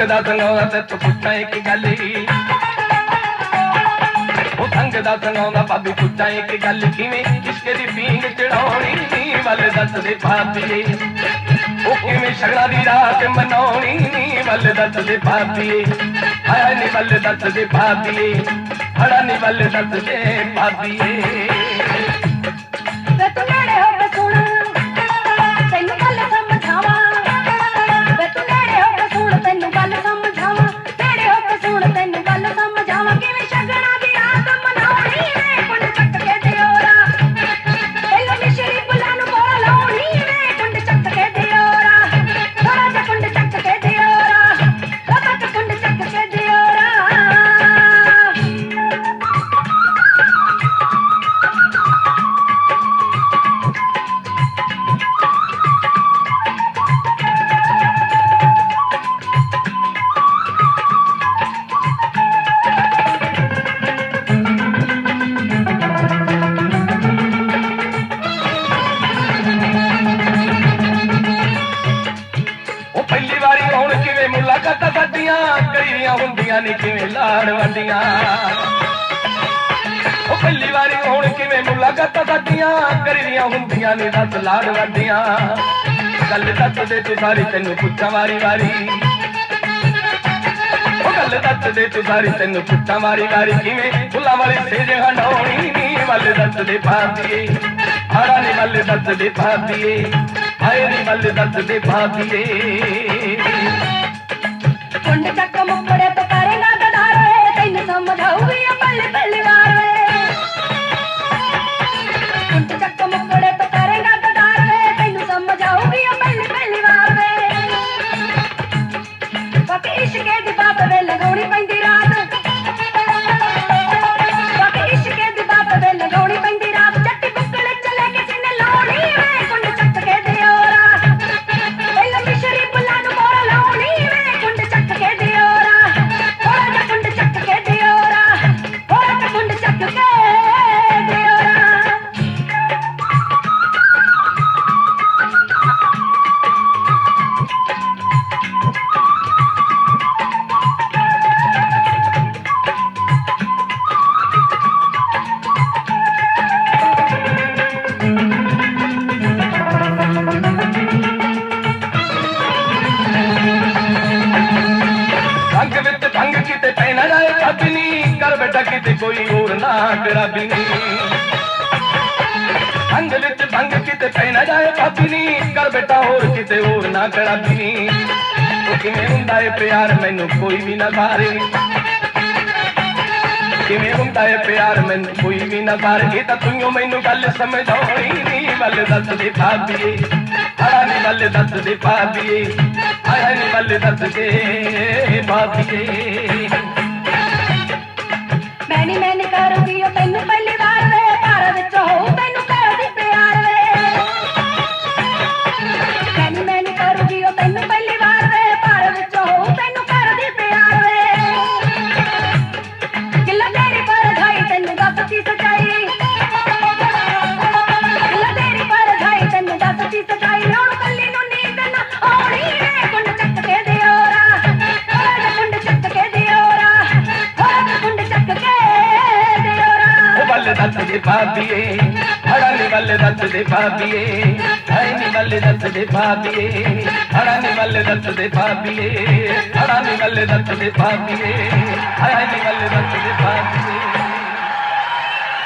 ਦਾ ਸੰਗਾਉਂਦਾ ਤੇ ਤੂੰ ਪੁੱਛਾਂ ਇੱਕ ਗੱਲ ਈ ਉਹ ਸੰਗ ਦਾ ਸੰਗਾਉਂਦਾ ਭਾਬੀ ਪੁੱਛਾਂ ਇੱਕ ਗੱਲ ਕਿਵੇਂ? ਇਸ਼ਕੇ ਦੀ ਪੀਂਗ ਚੜਾਉਣੀ ਨੀ, ਵੱਲ ਦੱਸਦੇ ਭਾਬੀਏ। ਉਹ ਕਿਵੇਂ ਸ਼ਗਲਾ ਦੀ ਰਾਤ ਮਨਾਉਣੀ ਨੀ, ਵੱਲ ਦੱਸਦੇ ਭਾਬੀਏ। ਹਾਏ ਨੀ, ਵੱਲ ਦੱਸਦੇ ਭਾਬੀਏ। ਹੜਾ ਨੀ, ਵੱਲ ਦੱਸਦੇ ਭਾਬੀਏ। ਮੁਲਾਕਾਤਾਂ ਸਾਡੀਆਂ ਕਰੀਆਂ ਹੁੰਦੀਆਂ ਨੇ ਕਿਵੇਂ ਲਾੜ ਵੰਡੀਆਂ। ਉਹ ਪਹਿਲੀ ਵਾਰੀ ਹੁਣ ਕਿਵੇਂ ਮੁਲਾਕਾਤਾਂ ਸਾਡੀਆਂ ਕਰੀਆਂ ਹੁੰਦੀਆਂ ਨੇ ਦੱਸ ਲਾੜ ਵੰਡੀਆਂ। ਗੱਲ ਦੱਸ ਦੇ ਤੂੰ ਸਾਰੀ ਤੈਨੂੰ ਪੁੱਛਾਂ ਵਾਰੀ ਵਾਰੀ। ਉਹ ਗੱਲ ਦੱਸ ਦੇ ਤੂੰ ਸਾਰੀ ਤੈਨੂੰ ਪੁੱਛਾਂ ਵਾਰੀ ਵਾਰੀ। ਕਿਵੇਂ ਫੁੱਲਾਂ ਵਾਲੀ ਸੇਜ ਹੰਡਾਉਣੀ ਨੀ ਵੱਲ ਦੱਸ ਦੇ ਭਾਬੀਏ ਹਾਰਾਂ ਨੀ ਵੱਲ ਦੱਸ ਦੇ ਭਾਬੀਏ ਹਾਏ ਨੀ ਵੱਲ ਦੱਸ ਦੇ ਭਾਬੀਏ ਕੁੰਡ ਚੱਕ ਮੁੱਕੜੇ ਤੇ ਕਰੇਗਾ ਗਦਾਰ ਵੇ ਤੈਨੂੰ ਸਮਝਾਉਗੀ ਆ ਪੱਲੇ ਪੱਲੇ ਵਾਰ ਵੇ। ਕੁੰਡ ਚੱਕ ਮੁੱਕੜੇ ਤੇ ਕਰੇਗਾ ਗਦਾਰ ਵੇ। ਤੈਨੂੰ ਦੀ ਬਾਤ ਵੇ ਲਗਾਉਣੀ ਪੈਂਦੀ ਰਾਤ। ਬਾਕੀ ਇਸ਼ਕੇ ਦੀ ਬਾਤ ਵੇ ਲਗਾਉਣੀ ਪੈਂਦੀ ਭੰਗ ਕਿਤੇ ਪੈ ਨਾ ਜਾਏ ਭਾਬੀ ਨੀ ਕਰ ਬੈਠਾ ਕਿਤੇ ਕੋਈ ਹੋਰ ਨਾ ਖਰਾਬੀ ਨੀ ਰੰਗ ਵਿੱਚ ਭੰਗ ਕਿਤੇ ਪੈ ਨਾ ਜਾਏ ਭਾਬੀ ਨੀ ਕਰ ਬੈਠਾ ਹੋਰ ਕਿਤੇ ਹੋਰ ਨਾ ਖਰਾਬੀ ਨੀ ਕਿਵੇਂ ਹੁੰਦਾ ਏ ਪਿਆਰ, ਮੈਨੂੰ ਕੋਈ ਵੀ ਨਾ ਸਾਰੇ ਕਿਵੇਂ ਏ ਪਿਆਰ ਮੈਨੂੰ ਕੋਈ ਵੀ ਨਾ ਸਾਰੇ ਤਾਂ ਤੂੰ ਮੈਨੂੰ ਗੱਲ ਸਮਝਾਉਣੀ ਨਹੀਂ ਵੱਲ ਦੱਸ ਦੇ ਭਾਬੀਏ ਆੜਾ ਨਹੀਂ ਵੱਲ ਦੱਸ ਦੇ ਭਾਬੀਏ ਆਇਆ ਨਹੀਂ ਵੱਲ ਦੱਸ ਦੇ ਭਾਬੀਏ। ਵੱਲ ਦੱਸ ਦੇ ਭਾਬੀਏ ਹੜਾ ਨੀ ਵੱਲ ਦੱਸ ਦੇ ਭਾਬੀਏ, ਹਾਏ ਨੀ ਵੱਲ ਦੱਸ ਦੇ ਭਾਬੀਏ ਹੜਾ ਨੀ ਵੱਲ ਦੱਸ ਦੇ ਭਾਬੀਏ ਹੜਾ ਨੀ ਵੱਲ ਦੱਸ ਦੇ ਭਾਬੀਏ, ਹਾਏ ਨੀ ਵੱਲ ਦੱਸ ਦੇ ਭਾਬੀਏ।